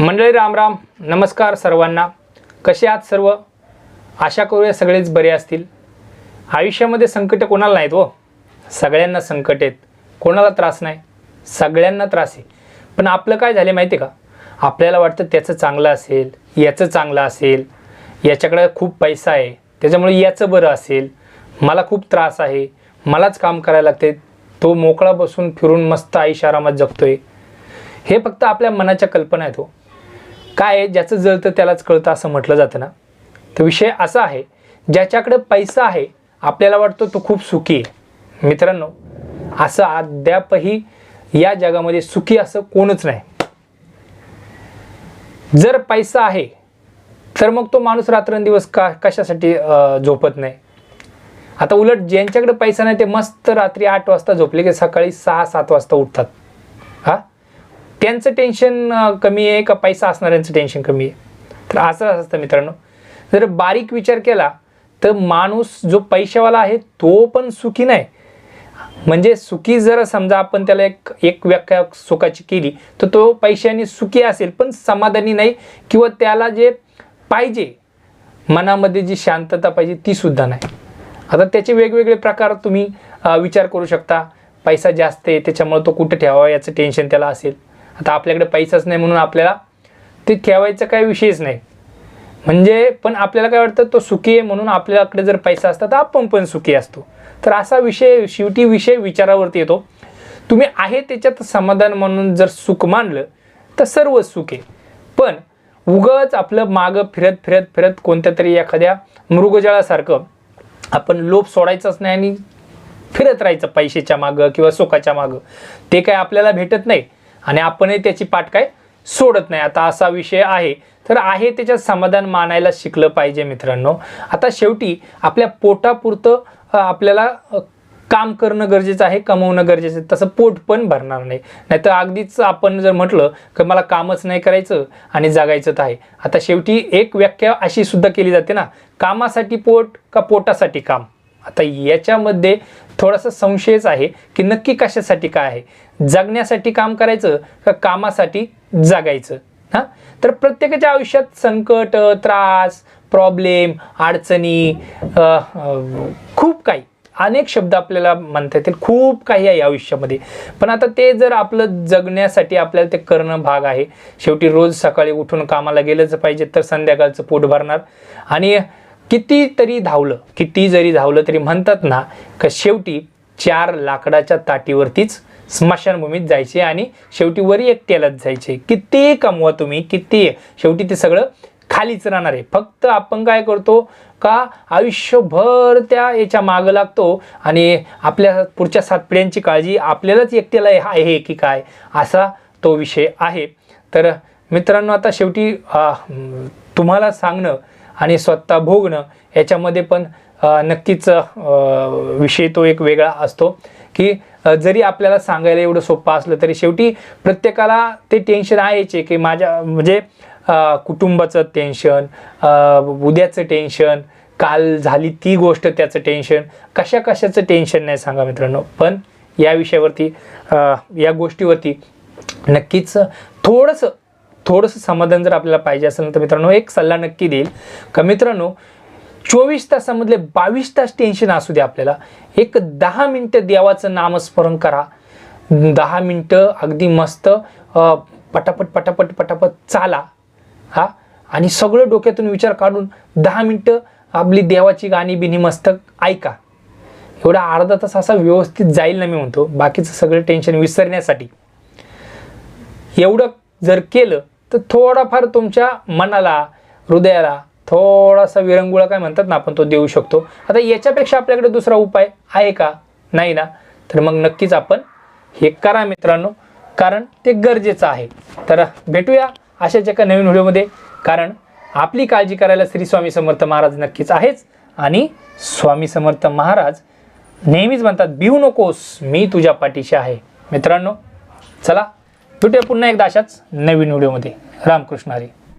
मंडळी राम राम. नमस्कार सर्वांना. कसे आहात सर्व? आशा करूया सगळेच बरे असतील. आयुष्यामध्ये संकट कोणाला नाहीत हो. सगळ्यांना संकट आहेत. कोणाला त्रास नाही. सगळ्यांना त्रास आहे. पण आपलं काय झालं माहिती आहे का? आपल्याला वाटतं त्याचं चांगलं असेल याचं चांगलं असेल. याच्याकडे खूप पैसा आहे. त्याच्यामुळे याचं बरं असेल. मला खूप त्रास आहे. मलाच काम करायला लागते. तो मोकळा बसून फिरून मस्त आयुष्य आरामात जगतोय. हे फक्त आपल्या मनाच्या कल्पना आहेत हो. काय आहे ज्याचं जळतं त्यालाच कळतं असं म्हटलं जातं ना? तर विषय असा आहे ज्याच्याकडे पैसा आहे आपल्याला वाटतं तो खूप सुखी आहे. मित्रांनो असं अद्यापही या जगामध्ये सुखी असं कोणच नाही. जर पैसा आहे तर मग तो माणूस रात्रंदिवस का कशासाठी झोपत नाही? आता उलट ज्यांच्याकडे पैसा नाही ते मस्त रात्री आठ वाजता झोपले की सकाळी सहा सात वाजता उठतात. त्यांचं टेन्शन कमी आहे का पैसा असणाऱ्यांचं टेन्शन कमी आहे? तर असं असतं मित्रांनो. जर बारीक विचार केला तर माणूस जो पैशावाला आहे तो पण सुखी नाही. म्हणजे सुखी जर समजा आपण त्याला एक एक व्याख्या सुखाची केली तर तो पैशाने सुखी असेल पण समाधानी नाही किंवा त्याला जे पाहिजे मनामध्ये जी शांतता पाहिजे ती सुद्धा नाही. आता त्याचे वेगवेगळे प्रकार तुम्ही विचार करू शकता. पैसा जास्त आहे त्याच्यामुळे तो कुठं ठेवावा याचं टेन्शन त्याला असेल. आता आपल्याकडे पैसाच नाही म्हणून आपल्याला ते ठेवायचा काही विषयच नाही. म्हणजे पण आपल्याला काय वाटतं तो सुखी आहे म्हणून आपल्याकडे जर पैसा असता तर आपण पण सुखी असतो. तर असा विषय शेवटी विषय विचारावरती येतो. तुम्ही आहे त्याच्यात समाधान म्हणून जर सुख मानलं तर सर्व सुख आहे. पण उगच आपलं मागं फिरत फिरत फिरत कोणत्या तरी एखाद्या मृगजळासारखं आपण लोभ सोडायचाच नाही आणि फिरत राहायचं पैशाच्या मागं किंवा सुखाच्या मागं. ते काय आपल्याला भेटत नाही. आणि आपणही त्याची पाठ काय सोडत नाही. आता असा विषय आहे. तर आहे त्याच्यात समाधान मानायला शिकलं पाहिजे मित्रांनो. आता शेवटी आपल्या पोटापुरतं आपल्याला काम करणं गरजेचं आहे कमवणं गरजेचं आहे. तसं पोट पण भरणार नाही. नाहीतर अगदीच आपण जर म्हटलं की मला कामच नाही करायचं आणि जगायचं तर आहे. आता शेवटी एक व्याख्या अशी सुद्धा केली जाते ना. कामासाठी पोट का पोटासाठी काम? आता याच्यामध्ये थोडासा संशयच आहे की नक्की कशासाठी काय आहे? जगण्यासाठी काम करायचं का कामासाठी जगायचं? हां? तर प्रत्येकाच्या आयुष्यात संकट त्रास प्रॉब्लेम अडचणी खूप काही अनेक शब्द आपल्याला म्हणता येतील. खूप काही आहे आयुष्यामध्ये. पण आता ते जर आपलं जगण्यासाठी आपल्याला ते करणं भाग आहे शेवटी रोज सकाळी उठून कामाला गेलंच पाहिजे तर संध्याकाळचं पोट भरणार. आणि किती तरी धावलं किती जरी धावलं तरी म्हणतात ना का शेवटी चार लाकडाच्या ताटीवरतीच स्मशानभूमीत जायचे आणि शेवटी वरी एकट्यालाच जायचे. किती कमवा तुम्ही किती? शेवटी ते सगळं खालीच राहणार आहे. फक्त आपण काय करतो का आयुष्यभर त्या याच्या मागं लागतो आणि आपल्या पुढच्या सात पिढ्यांची काळजी आपल्यालाच एकट्याला आहे की काय असा तो विषय आहे. तर मित्रांनो आता शेवटी तुम्हाला सांगणं आणि स्वतः भोगणं याच्यामध्ये पण नक्कीच विषय तो एक वेगळा असतो. की जरी आपल्याला सांगायला एवढं सोपं असलं तरी शेवटी प्रत्येकाला ते टेन्शन आहेच की माझ्या म्हणजे कुटुंबाचं टेन्शन उद्याचं टेन्शन काल झाली ती गोष्ट त्याचं टेन्शन कशा कशाचं टेन्शन नाही सांगा मित्रांनो. पण या विषयावरती या गोष्टीवरती नक्कीच थोडंसं थोडंसं समाधान जर आपल्याला पाहिजे असेल तर मित्रांनो एक सल्ला नक्की देईल. का मित्रांनो चोवीस तासामधले बावीस तास टेन्शन असू दे आपल्याला. एक दहा मिनटं देवाचं नामस्मरण करा. दहा मिनटं अगदी मस्त पटापट पटापट पटापट चाला. हा? आणि सगळं डोक्यातून विचार काढून दहा मिनटं आपली देवाची गाणी बिनी मस्त ऐका. एवढा अर्धा तास असा व्यवस्थित जाईल ना मी म्हणतो. बाकीचं सगळं टेन्शन विसरण्यासाठी. एवढं जर केलं तर थोडाफार तुमच्या मनाला हृदयाला थोडासा विरंगुळा काय म्हणतात ना आपण तो देऊ शकतो. आता याच्यापेक्षा आपल्याकडे दुसरा उपाय आहे का? नाही ना? तर मग नक्कीच आपण हे करा मित्रांनो कारण ते गरजेचं आहे. तर भेटूया अशाच एका नवीन व्हिडिओमध्ये कारण आपली काळजी करायला श्री स्वामी समर्थ महाराज नक्कीच आहेच. आणि स्वामी समर्थ महाराज नेहमीच म्हणतात भिवू नकोस मी तुझ्या पाठीशी आहे. मित्रांनो चला भेटूया पुन्हा एकदा अशाच नवीन व्हिडिओमध्ये. रामकृष्ण हरी.